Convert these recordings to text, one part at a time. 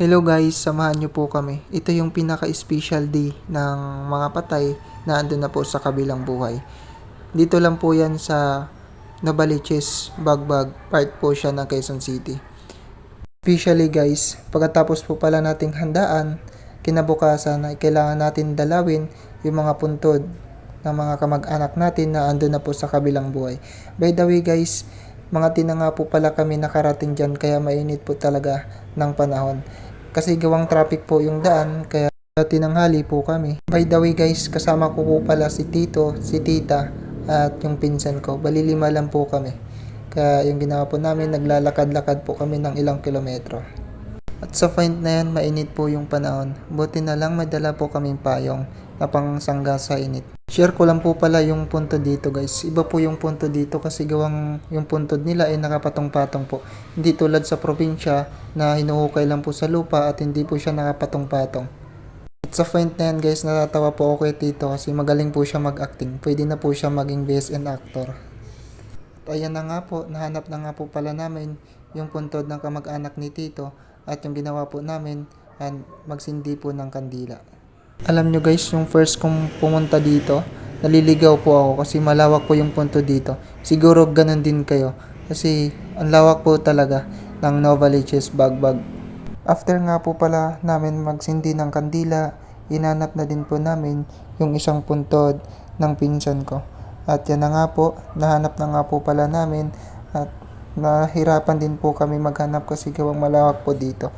Hello guys, samahan niyo po kami. Ito yung pinaka-special day ng mga patay na andun na po sa kabilang buhay. Dito lang po yan sa Novaliches, Bagbag, part po siya ng Quezon City. Especially guys, pagkatapos po pala nating handaan, kinabukasan ay kailangan natin dalawin yung mga puntod ng mga kamag-anak natin na andun na po sa kabilang buhay. By the way guys, mga tinanga po pala kami nakarating dyan kaya mainit po talaga ng panahon. Kasi gawang traffic po yung daan kaya tinanghali po kami. By the way guys, kasama ko po pala si Tito, si Tita at yung pinsan ko. Bali lima lang po kami. Kaya yung ginawa po namin, naglalakad-lakad po kami ng ilang kilometro. At sa point na yan, mainit po yung panahon. Buti na lang may dala po kaming payong na pangsangga sa init. Share ko lang po pala yung punto dito guys. Iba po yung punto dito kasi gawang yung puntod nila ay nakapatong-patong po. Hindi tulad sa probinsya na hinuhukay lang po sa lupa at hindi po siya nakapatong-patong. At sa point na yan guys, natatawa po ako kay Tito kasi magaling po siya mag-acting. Pwede na po siya maging BSN actor. At ayan na nga po, nahanap na nga po pala namin yung puntod ng kamag-anak ni Tito at yung ginawa po namin ay magsindi po ng kandila. Alam nyo guys, yung first kong pumunta dito, naliligaw po ako kasi malawak po yung punto dito. Siguro ganun din kayo kasi ang lawak po talaga ng Novaliches Bagbag. After nga po pala namin magsindi ng kandila, inanap na din po namin yung isang puntod ng pinsan ko. At yan na nga po, nahanap na nga po pala namin at nahirapan din po kami maghanap kasi gawang malawak po dito.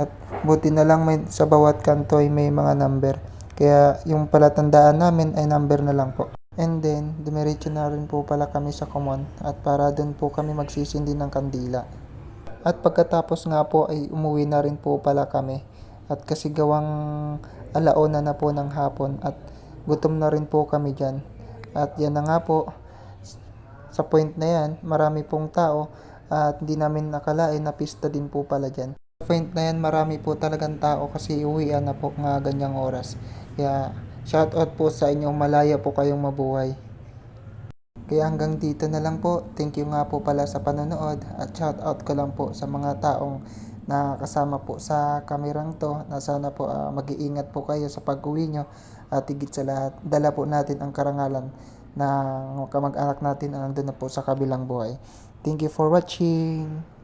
At buti na lang may, sa bawat kanto ay may mga number. Kaya yung palatandaan namin ay number na lang po. And then, dumiretso na rin po pala kami sa common at para doon po kami magsisindi ng kandila. At pagkatapos nga po ay umuwi na rin po pala kami. At kasi gawang alauna na po ng hapon at gutom na rin po kami dyan. At yan na nga po, sa point na yan, marami pong tao at hindi namin nakalain na pista din po pala dyan. Point na yan, marami po talagang tao kasi uwian na po nga ganyang oras. Kaya shout out po sa inyo, malaya po kayong mabuhay. Kaya hanggang dito na lang po. Thank you nga po pala sa panonood at shout out ko lang po sa mga taong na kasama po sa kamerang to na sana po ah, mag-iingat po kayo sa pag-uwi nyo at higit sa lahat dala po natin ang karangalan ng kamag-anak natin na nandun na po sa kabilang buhay. Thank you for watching.